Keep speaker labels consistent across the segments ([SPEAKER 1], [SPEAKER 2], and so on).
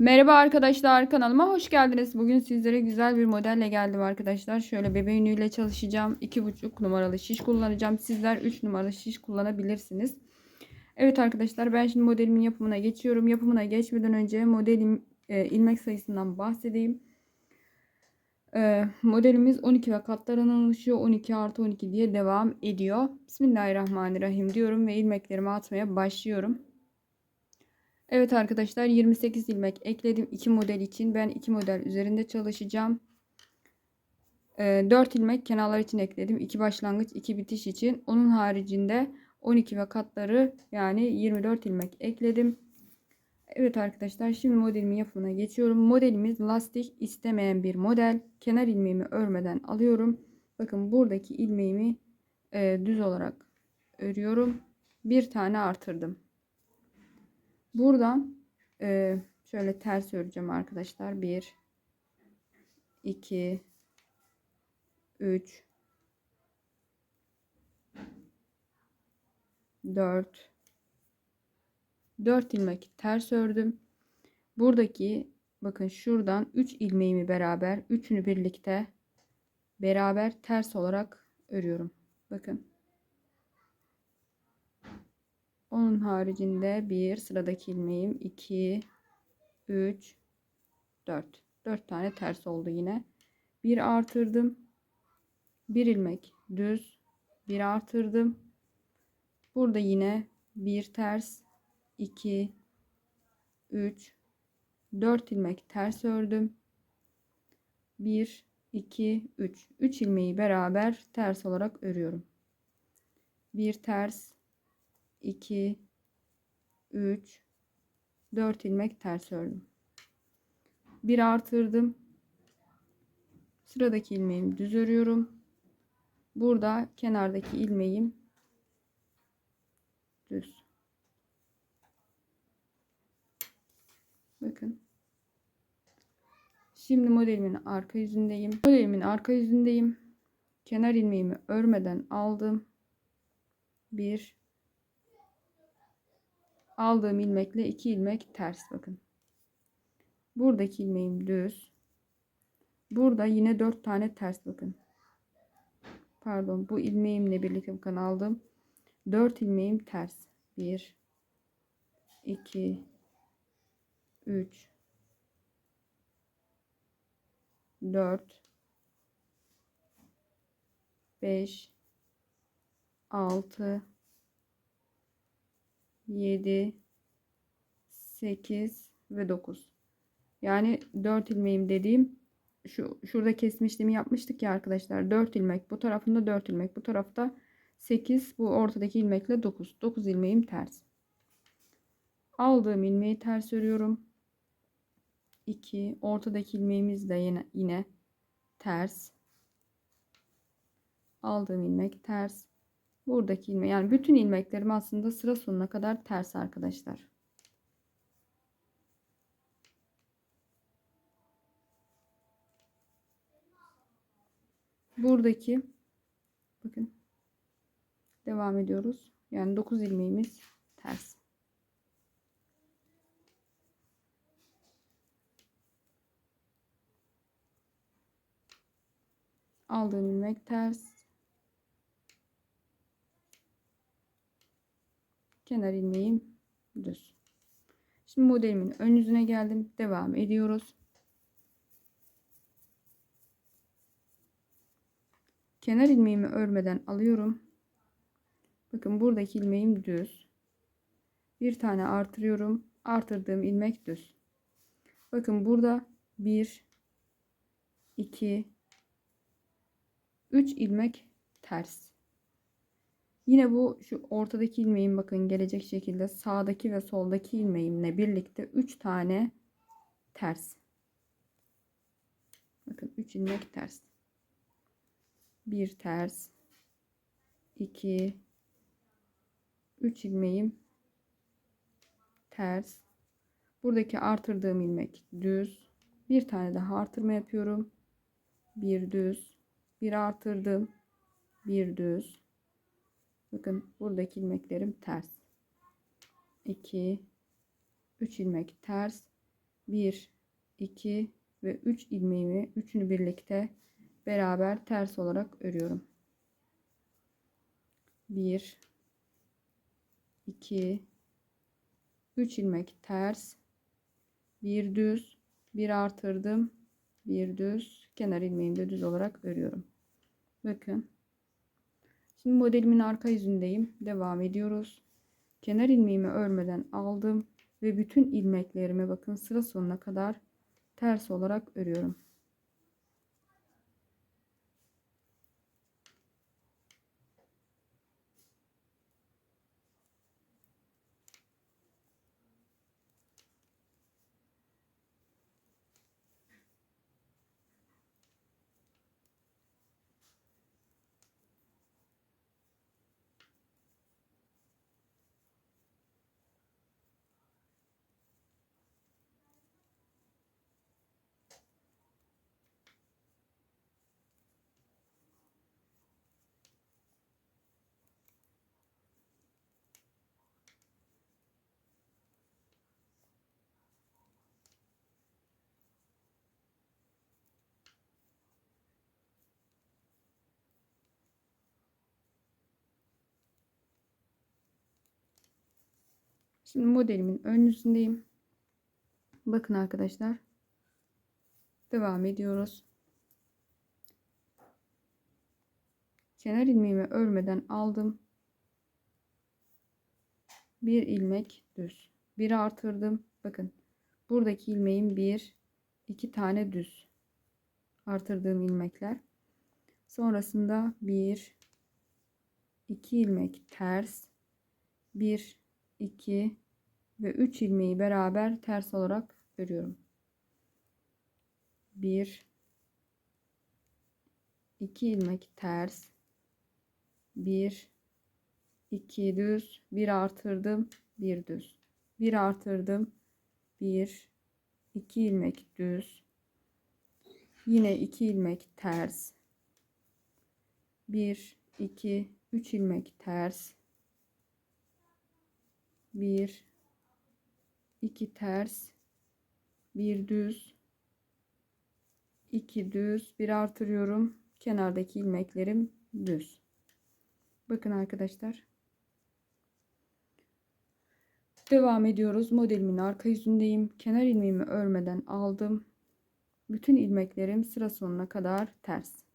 [SPEAKER 1] Merhaba arkadaşlar kanalıma hoş geldiniz. Bugün sizlere güzel bir modelle geldim arkadaşlar. Şöyle bebe ünüyle çalışacağım. 2,5 numaralı şiş kullanacağım. Sizler 3 numaralı şiş kullanabilirsiniz. Evet arkadaşlar ben şimdi modelimin yapımına geçiyorum. Yapımına geçmeden önce modelim e, ilmek sayısından bahsedeyim. E, modelimiz 12 ve katlarından oluşuyor. 12 artı 12 diye devam ediyor. Bismillahirrahmanirrahim diyorum ve ilmeklerimi atmaya başlıyorum. Evet arkadaşlar 28 ilmek ekledim iki model için. Ben iki model üzerinde çalışacağım. 4 ilmek kenarlar için ekledim. 2 başlangıç 2 bitiş için. Onun haricinde 12 ve katları yani 24 ilmek ekledim. Evet arkadaşlar şimdi modelimin yapımına geçiyorum. Modelimiz lastik istemeyen bir model. Kenar ilmeğimi örmeden alıyorum. Bakın buradaki ilmeğimi e, düz olarak örüyorum. Bir tane artırdım. Buradan e, şöyle ters öreceğim arkadaşlar. 1 2 3 4 4 ilmek ters ördüm. Buradaki bakın şuradan 3 ilmeğimi beraber üçünü birlikte beraber ters olarak örüyorum. Bakın. Onun haricinde bir sıradaki ilmeğim 2 3 4 4 tane ters oldu yine. Bir artırdım. Bir ilmek düz. Bir artırdım. Burada yine bir ters 2 3 4 ilmek ters ördüm. 1 2 3 3 ilmeği beraber ters olarak örüyorum. Bir ters 2 3 4 ilmek ters ördüm. Bir artırdım. Sıradaki ilmeğimi düz örüyorum. Burada kenardaki ilmeğim düz. Bakın. Şimdi modelimin arka yüzündeyim. Modelimin arka yüzündeyim. Kenar ilmeğimi örmeden aldım. 1 aldığım ilmekle iki ilmek ters bakın. Buradaki ilmeğim düz. Burada yine dört tane ters bakın. Pardon bu ilmeğimle birlikte bakın aldım. Dört ilmeğim ters. Bir, iki, üç, dört, beş, altı. 7 8 ve 9 yani 4 ilmeğim dediğim şu şurada kesme işlemi yapmıştık ya arkadaşlar. 4 ilmek bu tarafında 4 ilmek bu tarafta 8 bu ortadaki ilmekle 9 9 ilmeğim ters. Aldığım ilmeği ters örüyorum. 2 ortadaki ilmeğimiz de yine yine ters. Aldığım ilmek ters buradaki ilmek yani bütün ilmeklerim aslında sıra sonuna kadar ters arkadaşlar. Buradaki bakın devam ediyoruz. Yani 9 ilmeğimiz ters. Aldığım ilmek ters. Kenar ilmeğim düz. Şimdi modelimin ön yüzüne geldim. Devam ediyoruz. Kenar ilmeğimi örmeden alıyorum. Bakın buradaki ilmeğim düz. Bir tane artırıyorum. Artırdığım ilmek düz. Bakın burada 1 2 3 ilmek ters. Yine bu şu ortadaki ilmeğim bakın gelecek şekilde sağdaki ve soldaki ilmeğimle birlikte 3 tane ters. Bakın 3 ilmek ters. 1 ters. 2 3 ilmeğim ters. Buradaki artırdığım ilmek düz. Bir tane daha artırma yapıyorum. Bir düz. Bir artırdım. Bir düz Bakın buradaki ilmeklerim ters. 2 3 ilmek ters. 1 2 ve 3 ilmeğimi üçünü birlikte beraber ters olarak örüyorum. 1 2 3 ilmek ters bir düz bir artırdım bir düz kenar ilmeğimi de düz olarak örüyorum bakın şimdi modelimin arka yüzündeyim. Devam ediyoruz. Kenar ilmeğimi örmeden aldım ve bütün ilmeklerime bakın sıra sonuna kadar ters olarak örüyorum Şimdi modelimin ön yüzündeyim. Bakın arkadaşlar. Devam ediyoruz. Kenar ilmeğimi örmeden aldım. Bir ilmek düz. Bir artırdım. Bakın. Buradaki ilmeğim bir, iki tane düz. Artırdığım ilmekler. Sonrasında bir, iki ilmek ters. Bir, 2 ve 3 ilmeği beraber ters olarak örüyorum. 1 2 ilmek ters. 1 2 düz 1 artırdım 1 düz. 1 artırdım 1 2 ilmek düz. Yine 2 ilmek ters. 1 2 3 ilmek ters 1 2 ters. 1 düz. 2 düz. Bir artırıyorum. Kenardaki ilmeklerim düz. Bakın arkadaşlar. Devam ediyoruz. Modelimin arka yüzündeyim. Kenar ilmeğimi örmeden aldım. Bütün ilmeklerim sıra sonuna kadar ters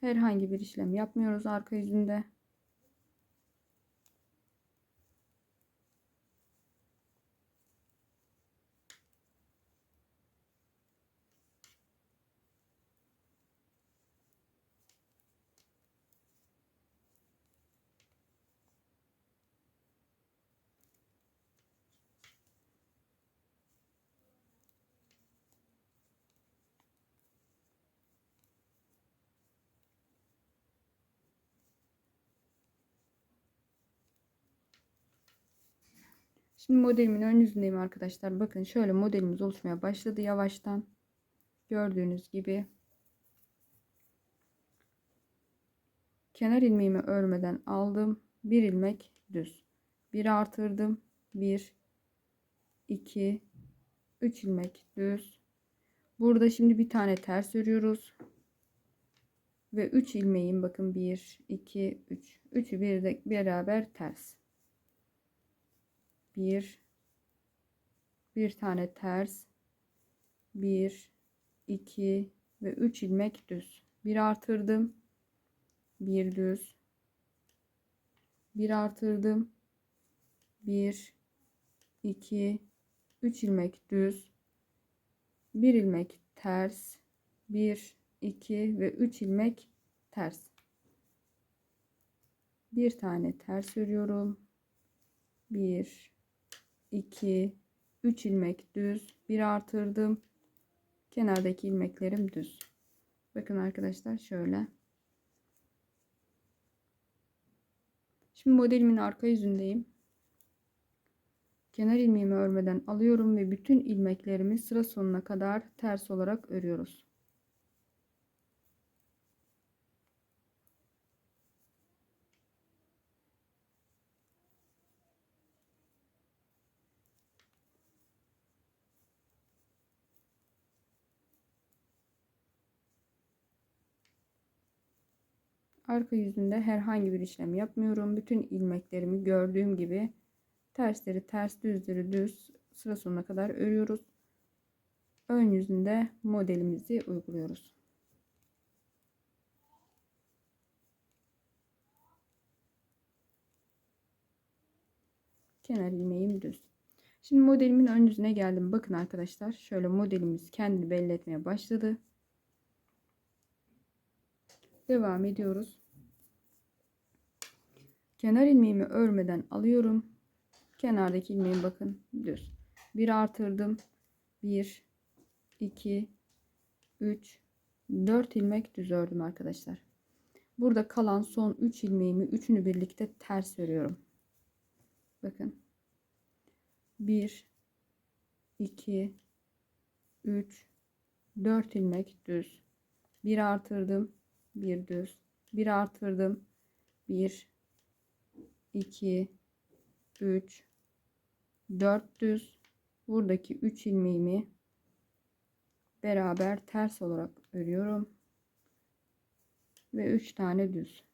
[SPEAKER 1] Herhangi bir işlem yapmıyoruz arka yüzünde. Şimdi modelimin ön yüzündeyim arkadaşlar. Bakın şöyle modelimiz oluşmaya başladı yavaştan. Gördüğünüz gibi. Kenar ilmeğimi örmeden aldım. Bir ilmek düz. Bir artırdım. Bir, iki, üç ilmek düz. Burada şimdi bir tane ters örüyoruz. Ve 3 ilmeğin bakın 1, 2, 3. Üçü bir de beraber ters bir. Bir tane ters. Bir iki ve üç ilmek düz. Bir artırdım. Bir düz. Bir artırdım. Bir iki üç ilmek düz. Bir ilmek ters. Bir iki ve üç ilmek ters. Bir tane ters örüyorum. Bir 2 3 ilmek düz bir artırdım. Kenardaki ilmeklerim düz. Bakın arkadaşlar şöyle. Şimdi modelimin arka yüzündeyim. Kenar ilmeğimi örmeden alıyorum ve bütün ilmeklerimi sıra sonuna kadar ters olarak örüyoruz. Arka yüzünde herhangi bir işlem yapmıyorum. Bütün ilmeklerimi gördüğüm gibi tersleri ters düzleri düz sıra sonuna kadar örüyoruz. Ön yüzünde modelimizi uyguluyoruz. Kenar ilmeğim düz. Şimdi modelimin ön yüzüne geldim. Bakın arkadaşlar şöyle modelimiz kendini belli etmeye başladı. Devam ediyoruz. Kenar ilmeğimi örmeden alıyorum. Kenardaki ilmeğim bakın düz. Bir artırdım. 1 2 3 4 ilmek düz ördüm arkadaşlar. Burada kalan son 3 ilmeğimi üçünü birlikte ters örüyorum. Bakın. 1 2 3 4 ilmek düz. Bir artırdım. Bir düz. Bir artırdım. 1 2 3 4 düz. Buradaki 3 ilmeğimi beraber ters olarak örüyorum. Ve 3 tane düz.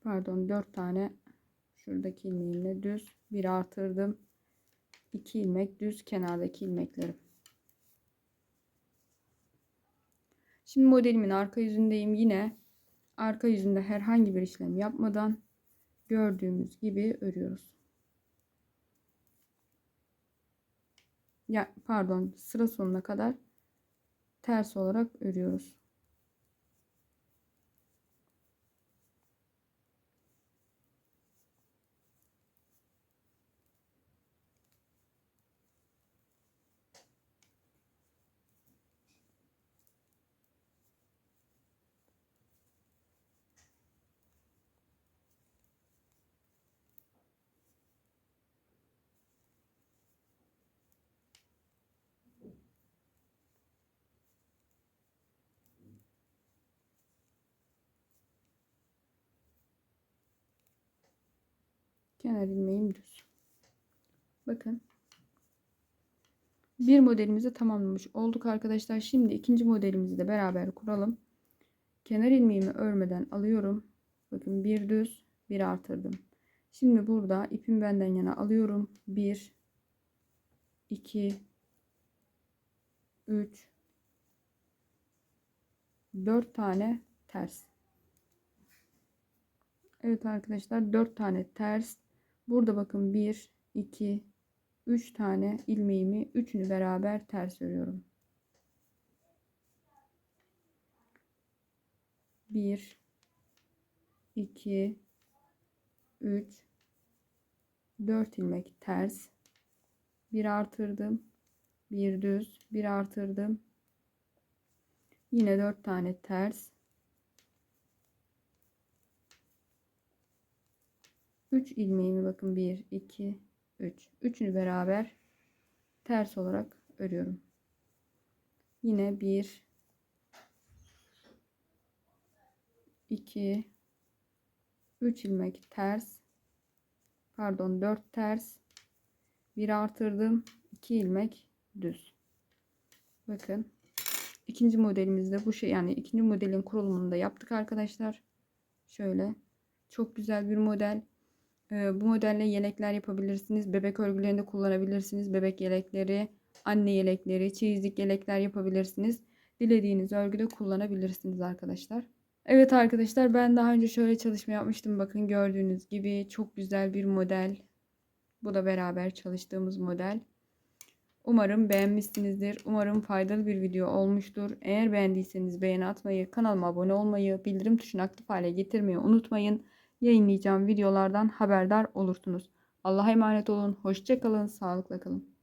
[SPEAKER 1] Pardon 4 tane şuradaki ilmeğimle düz. Bir artırdım 2 ilmek düz kenardaki ilmeklerim Şimdi modelimin arka yüzündeyim. Yine arka yüzünde herhangi bir işlem yapmadan gördüğümüz gibi örüyoruz. Ya pardon sıra sonuna kadar ters olarak örüyoruz. Kenar ilmeğim düz. Bakın. Bir modelimizi tamamlamış olduk arkadaşlar. Şimdi ikinci modelimizi de beraber kuralım. Kenar ilmeğimi örmeden alıyorum. Bakın bir düz bir artırdım. Şimdi burada ipim benden yana alıyorum. 1 2 3 4 tane ters. Evet arkadaşlar 4 tane ters Burada bakın 1, 2, 3 tane ilmeğimi üçünü beraber ters örüyorum. 1, 2, 3, 4 ilmek ters. Bir artırdım. Bir düz. Bir artırdım. Yine 4 tane ters. 3 ilmeğimi bakın. 1 2 3 üçünü beraber ters olarak örüyorum. Yine 1 2 3 ilmek ters. Pardon 4 ters. Bir artırdım. 2 ilmek düz. Bakın. İkinci modelimizde bu şey yani ikinci modelin kurulumunu da yaptık arkadaşlar. Şöyle. Çok güzel bir model bu modelle yelekler yapabilirsiniz. Bebek örgülerinde kullanabilirsiniz. Bebek yelekleri, anne yelekleri, çeyizlik yelekler yapabilirsiniz. Dilediğiniz örgüde kullanabilirsiniz arkadaşlar. Evet arkadaşlar ben daha önce şöyle çalışma yapmıştım. Bakın gördüğünüz gibi çok güzel bir model. Bu da beraber çalıştığımız model. Umarım beğenmişsinizdir. Umarım faydalı bir video olmuştur. Eğer beğendiyseniz beğeni atmayı, kanalıma abone olmayı, bildirim tuşunu aktif hale getirmeyi unutmayın yayınlayacağım videolardan haberdar olursunuz. Allah'a emanet olun. Hoşçakalın. Sağlıkla kalın.